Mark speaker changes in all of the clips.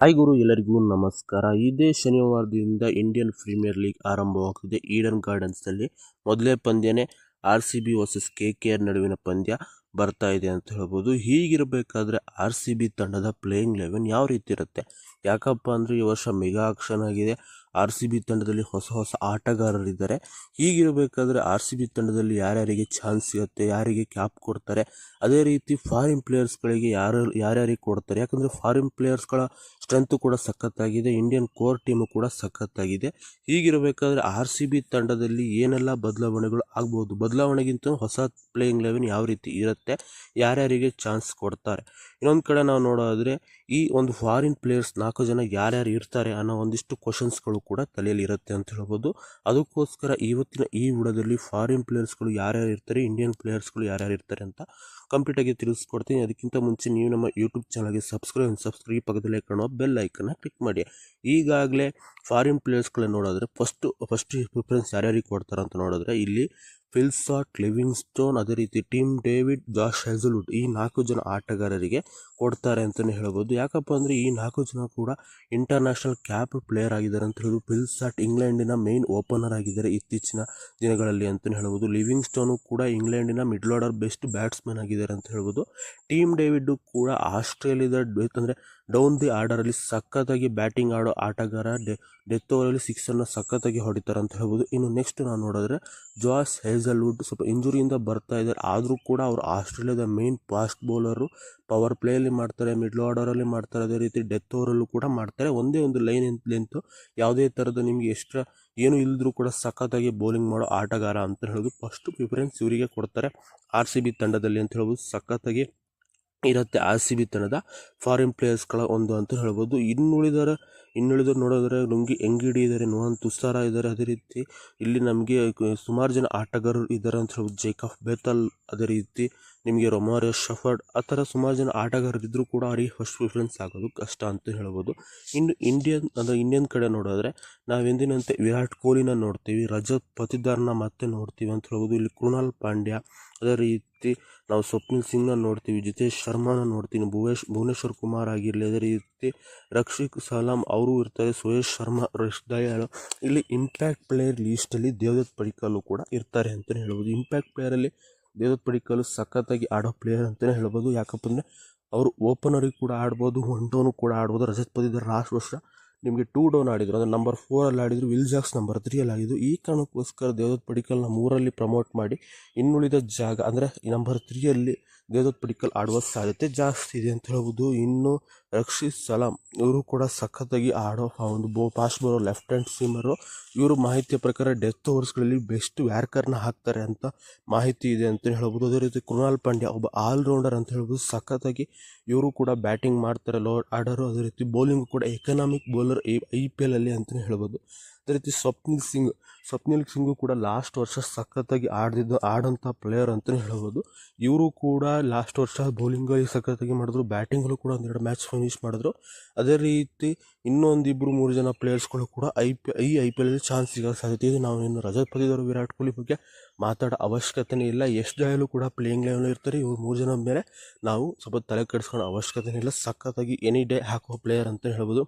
Speaker 1: Hi ಗುರು, ಎಲ್ಲರಿಗೂ ನಮಸ್ಕಾರ. ಇದೇ ಶನಿವಾರದಿಂದ ಇಂಡಿಯನ್ ಪ್ರೀಮಿಯರ್ ಲೀಗ್ ಆರಂಭವಾಗ್ತಿದೆ ಈಡನ್ ಗಾರ್ಡನ್ಸ್ನಲ್ಲಿ ಮೊದಲೇ ಪಂದ್ಯನೇ R C B versus K K R ನಡುವಿನ ಪಂದ್ಯ ಬರ್ತಾ ಇದೆ ಅಂತ ಹೇಳ್ಬೋದು. ಹೀಗಿರಬೇಕಾದ್ರೆ ಆರ್ ಸಿ ಬಿ ತಂಡದ ಪ್ಲೇಯಿಂಗ್ ಲೆವೆನ್ ಯಾವ ರೀತಿ ಇರುತ್ತೆ? ಯಾಕಪ್ಪ ಅಂದರೆ ಈ ವರ್ಷ ಮೆಗಾ ಆಕ್ಷನ್ ಆಗಿದೆ. ಆರ್ ಸಿ ಬಿ ತಂಡದಲ್ಲಿ ಹೊಸ ಹೊಸ ಆಟಗಾರರಿದ್ದಾರೆ. ಹೀಗಿರಬೇಕಾದ್ರೆ ಆರ್ ಸಿ ಬಿ ತಂಡದಲ್ಲಿ ಯಾರ್ಯಾರಿಗೆ ಚಾನ್ಸ್ ಸಿಗುತ್ತೆ, ಯಾರಿಗೆ ಕ್ಯಾಪ್ ಕೊಡ್ತಾರೆ, ಅದೇ ರೀತಿ ಫಾರಿನ್ ಪ್ಲೇಯರ್ಸ್ಗಳಿಗೆ ಯಾರು, ಯಾರ್ಯಾರಿಗೆ ಕೊಡ್ತಾರೆ. ಯಾಕಂದರೆ ಫಾರಿನ್ ಪ್ಲೇಯರ್ಸ್ಗಳ ಸ್ಟ್ರೆಂತು ಕೂಡ ಸಖತ್ತಾಗಿದೆ ಇಂಡಿಯನ್ ಕೋರ್ ಟೀಮು ಕೂಡ ಸಖತ್ತಾಗಿದೆ. ಹೀಗಿರಬೇಕಾದ್ರೆ ಆರ್ ಸಿ ಬಿ ತಂಡದಲ್ಲಿ ಏನೆಲ್ಲ ಬದಲಾವಣೆಗಳು ಆಗ್ಬೋದು? ಬದಲಾವಣೆಗಿಂತ ಹೊಸ ಪ್ಲೇಯಿಂಗ್ ಲೆವೆನ್ ಯಾವ ರೀತಿ ಇರುತ್ತೆ? ಯಾರ್ಯಾರಿಗೆ ಚಾನ್ಸ್ ಕೊಡ್ತಾರೆ? ಇನ್ನೊಂದು ಕಡೆ ನಾವು ನೋಡೋದಾದರೆ, ಈ ಒಂದು ಫಾರಿನ್ ಪ್ಲೇಯರ್ಸ್ ನಾಲ್ಕು ಜನ ಯಾರ್ಯಾರು ಇರ್ತಾರೆ ಅನ್ನೋ ಒಂದಿಷ್ಟು ಕ್ವಶನ್ಸ್ಗಳು ಕೂಡ ತಲೆಯಲ್ಲಿ ಇರುತ್ತೆ ಅಂತ ಹೇಳ್ಬೋದು. ಅದಕ್ಕೋಸ್ಕರ ಇವತ್ತಿನ ಈ ವಿಡೋದಲ್ಲಿ ಫಾರಿನ್ ಪ್ಲೇಯರ್ಸ್ಗಳು ಯಾರ್ಯಾರು ಇರ್ತಾರೆ ಇಂಡಿಯನ್ ಪ್ಲೇಯರ್ಸ್ಗಳು ಯಾರ್ಯಾರು ಇರ್ತಾರೆ ಅಂತ ಕಂಪ್ಲೀಟಾಗಿ ತಿಳಿಸ್ಕೊಡ್ತೀನಿ. ಅದಕ್ಕಿಂತ ಮುಂಚೆ ನೀವು ನಮ್ಮ ಯೂಟ್ಯೂಬ್ ಚಾನಲ್ಗೆ ಸಬ್ಸ್ಕ್ರೈಬ್ ಸಬ್ಸ್ಕ್ರೈಬ್ ಪಕ್ಕದಲ್ಲೇ ಕಾಣುವ ಬೆಲ್ ಐಕನ್ನ ಕ್ಲಿಕ್ ಮಾಡಿ. ಈಗಾಗಲೇ ಫಾರಿನ್ ಪ್ಲೇಯರ್ಸ್ಗಳನ್ನ ನೋಡಿದ್ರೆ ಫಸ್ಟು ಫಸ್ಟ್ ಪ್ರಿಫರೆನ್ಸ್ ಯಾರ್ಯಾರಿಗೆ ಕೊಡ್ತಾರೆ ಅಂತ ನೋಡಿದ್ರೆ ಇಲ್ಲಿ ಫಿಲ್ಸಾಟ್ ಲಿವಿಂಗ್ಸ್ಟೋನ್ ಅದೇ ರೀತಿ ಟೀಮ್ ಡೇವಿಡ್ ಜಾಶ್ ಹೆಸಲ್ವುಡ್ ಈ ನಾಲ್ಕು ಜನ ಆಟಗಾರರಿಗೆ ಕೊಡ್ತಾರೆ ಅಂತಲೇ ಹೇಳ್ಬೋದು. ಯಾಕಪ್ಪ ಅಂದರೆ ಈ ನಾಲ್ಕು ಜನ ಕೂಡ ಇಂಟರ್ನ್ಯಾಷನಲ್ ಕ್ಯಾಪ್ ಪ್ಲೇಯರ್ ಆಗಿದ್ದಾರೆ ಅಂತ ಹೇಳೋದು ಫಿಲ್ಸಾಟ್ ಇಂಗ್ಲೆಂಡಿನ ಮೇನ್ ಓಪನರ್ ಆಗಿದ್ದಾರೆ ಇತ್ತೀಚಿನ ದಿನಗಳಲ್ಲಿ ಅಂತಲೇ ಹೇಳ್ಬೋದು. ಲಿವಿಂಗ್ಸ್ಟೋನು ಕೂಡ ಇಂಗ್ಲೆಂಡಿನ ಮಿಡ್ಲ್ ಆರ್ಡರ್ ಬೆಸ್ಟ್ ಬ್ಯಾಟ್ಸ್ಮನ್ ಆಗಿದ್ದಾರೆ ಅಂತ ಹೇಳ್ಬೋದು. ಟೀಮ್ ಡೇವಿಡ್ಡು ಕೂಡ ಆಸ್ಟ್ರೇಲಿಯಾದ ಅಂದರೆ ಡೌನ್ ದಿ ಆರ್ಡರಲ್ಲಿ ಸಖತ್ತಾಗಿ ಬ್ಯಾಟಿಂಗ್ ಆಡೋ ಆಟಗಾರ ಡೆ ಡೆತ್ ಓವರಲ್ಲಿ ಸಿಕ್ಸನ್ನು ಸಖತ್ತಾಗಿ ಹೊಡಿತಾರೆ ಅಂತ ಹೇಳ್ಬೋದು. ಇನ್ನು ನೆಕ್ಸ್ಟ್ ನಾವು ನೋಡಿದ್ರೆ ಜಾಸ್ ಹೇಸಲ್ವುಡ್ ಸ್ವಲ್ಪ ಇಂಜುರಿಯಿಂದ ಬರ್ತಾ ಇದ್ದಾರೆ. ಆದರೂ ಕೂಡ ಅವರು ಆಸ್ಟ್ರೇಲಿಯಾದ ಮೇನ್ ಫಾಸ್ಟ್ ಬೌಲರು ಪವರ್ ಪ್ಲೇಯಲ್ಲಿ ಮಾಡ್ತಾರೆ ಮಿಡ್ಲ್ ಆರ್ಡರಲ್ಲಿ ಮಾಡ್ತಾರೆ. ಅದೇ ರೀತಿ ಡೆತ್ ಓವರಲ್ಲೂ ಕೂಡ ಮಾಡ್ತಾರೆ. ಒಂದೇ ಒಂದು ಲೈನ್ ಲೆಂತು ಯಾವುದೇ ಥರದ ನಿಮಗೆ ಎಕ್ಸ್ಟ್ರಾ ಏನು ಇಲ್ಲದ್ರೂ ಕೂಡ ಸಖತ್ತಾಗಿ ಬೌಲಿಂಗ್ ಮಾಡೋ ಆಟಗಾರ ಅಂತ ಹೇಳೋದು ಫಸ್ಟ್ ಪ್ರಿಫರೆನ್ಸ್ ಇವರಿಗೆ ಕೊಡ್ತಾರೆ. ಆರ್ ಸಿ ಬಿ ತಂಡದಲ್ಲಿ ಅಂತ ಹೇಳ್ಬೋದು. ಸಖತ್ತಾಗಿ ಇರುತ್ತೆ ಆರ್ ಸಿ ಬಿ ತಂಡದ ಫಾರಿನ್ ಪ್ಲೇಯರ್ಸ್ಗಳ ಒಂದು ಅಂತ ಹೇಳ್ಬೋದು. ಇನ್ನುಳಿದರ ಇನ್ನುಳಿದವರು ನೋಡಿದ್ರೆ ಲುಂಗಿ ಎಂಗಿಡಿ ಇದ್ದಾರೆ ನೋವನ್ ತುಸ್ತಾರ ಇದ್ದಾರೆ ಅದೇ ರೀತಿ ಇಲ್ಲಿ ನಮಗೆ ಸುಮಾರು ಜನ ಆಟಗಾರರು ಇದ್ದಾರೆ ಅಂತ ಹೇಳ್ಬೋದು. ಜೇಕಫ್ ಬೇತಲ್ ಅದೇ ರೀತಿ, ನಿಮಗೆ ರೊಮಾರಿಯೋ, ಶಫರ್ಡ್ ಆ ಥರ ಸುಮಾರು ಜನ ಆಟಗಾರರಿದ್ದರೂ ಕೂಡ ಅವರಿಗೆ ಫಸ್ಟ್ ಪ್ರಿಫರೆನ್ಸ್ ಆಗೋದು ಕಷ್ಟ ಅಂತ ಹೇಳ್ಬೋದು. ಇನ್ನು ಇಂಡಿಯನ್ ಅಂದರೆ ಇಂಡಿಯನ್ ಕಡೆ ನೋಡಿದ್ರೆ ನಾವೆಂದಿನಂತೆ ವಿರಾಟ್ ಕೊಹ್ಲಿನ ನೋಡ್ತೀವಿ, ರಜತ್ ಪತಿದಾರ್ನ ಮತ್ತೆ ನೋಡ್ತೀವಿ ಅಂತ ಹೇಳ್ಬೋದು. ಇಲ್ಲಿ ಕೃಣಾಲ್ ಪಾಂಡ್ಯ, ಅದೇ ರೀತಿ ನಾವು ಸ್ವಪ್ನಿಲ್ ಸಿಂಗ್ನ ನೋಡ್ತೀವಿ, ಜಿತೇಶ್ ಶರ್ಮಾನ ನೋಡ್ತೀವಿ ಭುವೇಶ್, ಭುವನೇಶ್ವರ್ ಕುಮಾರ್ ಆಗಿರಲಿ, ಅದೇ ರೀತಿ ರಕ್ಷಿಕ್ ಸಲಾಂ ಅವರು ಇರ್ತಾರೆ. ಸುರೇಶ್ ಶರ್ಮಾ, ರಶ್ ದಯಾಳು. ಇಲ್ಲಿ ಇಂಪ್ಯಾಕ್ಟ್ ಪ್ಲೇಯರ್ ಲೀಸ್ಟಲ್ಲಿ ದೇವದತ್ ಪಡಿಕಲ್ಲು ಕೂಡ ಇರ್ತಾರೆ ಅಂತಲೇ ಹೇಳ್ಬೋದು. ಇಂಪ್ಯಾಕ್ಟ್ ಪ್ಲೇಯರಲ್ಲಿ ದೇವದತ್ ಪಡಿಕಲ್ಲು ಸಖತ್ತಾಗಿ ಆಡೋ ಪ್ಲೇಯರ್ ಅಂತಲೇ ಹೇಳ್ಬೋದು. ಯಾಕಪ್ಪ ಅಂದರೆ ಅವರು ಓಪನರಿಗೆ ಕೂಡ ಆಡ್ಬೋದು ಒನ್ ಡೌನು ಕೂಡ ಆಡ್ಬೋದು. ರಜತ್ ಪದಿದ್ದಾರೆ ಲಾಸ್ಟ್ ವರ್ಷ ನಿಮಗೆ ಟೂ ಡೌನ್ ಆಡಿದ್ರು. ಅಂದರೆ ನಂಬರ್ ಫೋರಲ್ಲಿ ಆಡಿದ್ರು ವಿಲ್ ಜಾಕ್ಸ್ ನಂಬರ್ ತ್ರೀಯಲ್ಲಿ ಆಗಿದ್ದು. ಈ ಕಾರಣಕ್ಕೋಸ್ಕರ ದೇವದತ್ ಪಡಿಕಲ್ನ ಮೂರಲ್ಲಿ ಪ್ರಮೋಟ್ ಮಾಡಿ ಇನ್ನುಳಿದ ಜಾಗ, ಅಂದರೆ ನಂಬರ್ ತ್ರೀಯಲ್ಲಿ ದೇವದತ್ ಪಡಿಕಲ್ ಆಡುವ ಸಾಧ್ಯತೆ ಜಾಸ್ತಿ ಇದೆ ಅಂತ ಹೇಳ್ಬೋದು. ಇನ್ನು ರಕ್ಷಿತ್ ಸಲಾಂ ಇವರು ಕೂಡ ಸಖತ್ತಾಗಿ ಆಡೋ ಒಂದು ಬೋ ಫಾಸ್ಟ್ ಬರೋ ಲೆಫ್ಟ್ ಹ್ಯಾಂಡ್ ಸೀಮರು ಇವರು ಮಾಹಿತಿಯ ಪ್ರಕಾರ ಡೆತ್ ಓವರ್ಸ್ಗಳಲ್ಲಿ ಬೆಸ್ಟ್ ವ್ಯಾರ್ಕರ್ನ ಹಾಕ್ತಾರೆ ಅಂತ ಮಾಹಿತಿ ಇದೆ ಅಂತ ಹೇಳ್ಬೋದು. ಅದೇ ರೀತಿ ಕೃಣಾಲ್ ಪಾಂಡ್ಯ ಒಬ್ಬ ಆಲ್ರೌಂಡರ್ ಅಂತ ಹೇಳ್ಬೋದು. ಸಖತ್ತಾಗಿ ಇವರು ಕೂಡ ಬ್ಯಾಟಿಂಗ್ ಮಾಡ್ತಾರೆ, ಲೋ, ಆಡರು. ಅದೇ ರೀತಿ ಬೌಲಿಂಗು ಕೂಡ ಎಕನಾಮಿಕ್ ಬೌಲರ್ ಐ ಪಿ ಎಲ್ಲಲ್ಲಿ ಅಂತಲೇ ಹೇಳ್ಬೋದು. ಅದೇ ರೀತಿ ಸ್ವಪ್ನಿಲ್ ಸಿಂಗ್, ಸ್ವಪ್ನಿಲ್ ಸಿಂಗು ಕೂಡ ಲಾಸ್ಟ್ ವರ್ಷ ಸಖತ್ತಾಗಿ ಆಡ್ದಿದ್ದು ಆಡೋಂಥ ಪ್ಲೇಯರ್ ಅಂತಲೇ ಹೇಳ್ಬೋದು. ಇವರು ಕೂಡ ಲಾಸ್ಟ್ ವರ್ಷ ಬೌಲಿಂಗಲ್ಲಿ ಸಖತ್ತಾಗಿ ಮಾಡಿದ್ರು. ಬ್ಯಾಟಿಂಗಲ್ಲೂ ಕೂಡ ಒಂದೆರಡು ಮ್ಯಾಚ್ ಫಿನಿಶ್ ಮಾಡಿದ್ರು. ಅದೇ ರೀತಿ ಇನ್ನೊಂದಿಬ್ಬರು ಮೂರು ಜನ ಪ್ಲೇಯರ್ಸ್ಗಳು ಕೂಡ ಐ ಪಿ ಈ ಐ ಪಿ ಎಲಲ್ಲಿ ಚಾನ್ಸ್ ಸಿಗೋ ಸಾಧ್ಯತೆ ಇದೆ. ನಾವು ಇನ್ನು ರಜತ್ ವಿರಾಟ್ ಕೊಹ್ಲಿ ಬಗ್ಗೆ ಮಾತಾಡೋ ಅವಶ್ಯಕತೆನೇ ಇಲ್ಲ. ಎಷ್ಟು ಜಾಯಲ್ಲೂ ಕೂಡ ಪ್ಲೇಯಿಂಗ್ ಲೆವೆಲ್ ಇರ್ತಾರೆ. ಇವ್ರು ಮೂರು ಜನ ಮೇಲೆ ನಾವು ಸ್ವಲ್ಪ ತಲೆ ಕೆಡಿಸ್ಕೊಳ್ಳೋ ಅವಶ್ಯಕತೆನೇ ಇಲ್ಲ. ಸಖತ್ತಾಗಿ ಎನಿ ಡೇ ಹಾಕೋ ಪ್ಲೇಯರ್ ಅಂತ ಹೇಳ್ಬೋದು.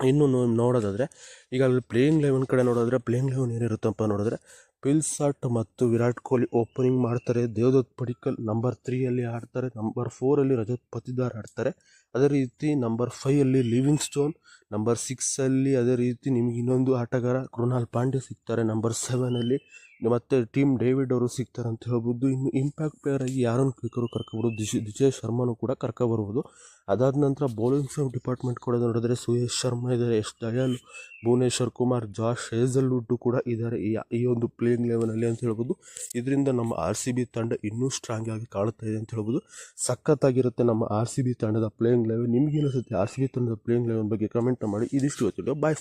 Speaker 1: ಇನ್ನು ನೋಡೋದಾದರೆ, ಈಗ ಅಲ್ಲಿ ಪ್ಲೇಯಿಂಗ್ ಲೆವೆನ್ ಕಡೆ ನೋಡಿದ್ರೆ ಪ್ಲೇಯಿಂಗ್ ಲೆವೆನ್ ಏನಿರುತ್ತಪ್ಪ ನೋಡಿದ್ರೆ ಪಿಲ್ಸಾಟ್ ಮತ್ತು ವಿರಾಟ್ ಕೊಹ್ಲಿ ಓಪನಿಂಗ್ ಮಾಡ್ತಾರೆ. ದೇವದತ್ ಪಡಿಕಲ್ ನಂಬರ್ ತ್ರೀಯಲ್ಲಿ ಆಡ್ತಾರೆ. ನಂಬರ್ ಫೋರಲ್ಲಿ ರಜತ್ ಪತಿದಾರ್ ಆಡ್ತಾರೆ. ಅದೇ ರೀತಿ ನಂಬರ್ ಫೈವಲ್ಲಿ ಲಿವಿಂಗ್ ಸ್ಟೋನ್ ನಂಬರ್ ಸಿಕ್ಸಲ್ಲಿ ಅದೇ ರೀತಿ ನಿಮಗೆ ಇನ್ನೊಂದು ಆಟಗಾರ ಕೃಣಾಲ್ ಪಾಂಡ್ಯ ಸಿಗ್ತಾರೆ. ನಂಬರ್ ಸೆವೆನಲ್ಲಿ ಮತ್ತು ಟೀಮ್ ಡೇವಿಡ್ ಅವರು ಸಿಗ್ತಾರೆ ಅಂತ ಹೇಳ್ಬೋದು. ಇನ್ನು ಇಂಪ್ಯಾಕ್ಟ್ ಪ್ಲೇಯರ್ ಆಗಿ ಯಾರನ್ನು ಬೇಕಾದ್ರೂ ಕರ್ಕೊಬೋದು ದಿಶ್ ವಿಜಯ್ ಶರ್ಮನೂ ಕೂಡ ಕರ್ಕೊಬರ್ಬೋದು. ಅದಾದ ನಂತರ ಬೌಲಿಂಗ್ ಡಿಪಾರ್ಟ್ಮೆಂಟ್ ಕೂಡ ನೋಡಿದ್ರೆ ಸುಯೇಶ್ ಶರ್ಮಾ ಇದ್ದಾರೆ S Dayal, Bhuvneshwar Kumar, Josh Hazlewood ಕೂಡ ಇದ್ದಾರೆ ಈ ಈ ಒಂದು ಪ್ಲೇಯಿಂಗ್ ಲೆವೆನಲ್ಲಿ ಅಂತ ಹೇಳ್ಬೋದು. ಇದರಿಂದ ನಮ್ಮ ಆರ್ ಸಿ ಬಿ ತಂಡ ಇನ್ನೂ ಸ್ಟ್ರಾಂಗ್ ಆಗಿ ಕಾಣ್ತಾ ಇದೆ ಅಂತ ಹೇಳ್ಬೋದು. ಸಖತ್ತಾಗಿರುತ್ತೆ ನಮ್ಮ ಆರ್ ಸಿ ಬಿ ತಂಡದ ಪ್ಲೇಯಿಂಗ್ ಲೆವೆಲ್ ನಿಮ್ಗೆ ಅನಿಸುತ್ತೆ ಆರ್ ಸಿ ಬಿ ತಂಡದ ಪ್ಲೇಯಿಂಗ್ ಲೆವೆನ್ ಬಗ್ಗೆ ಕಮೆಂಟ್ ಮಾಡಿ. ಇದಿಷ್ಟು ಗೊತ್ತಿಲ್ಲ ಬಾಯ್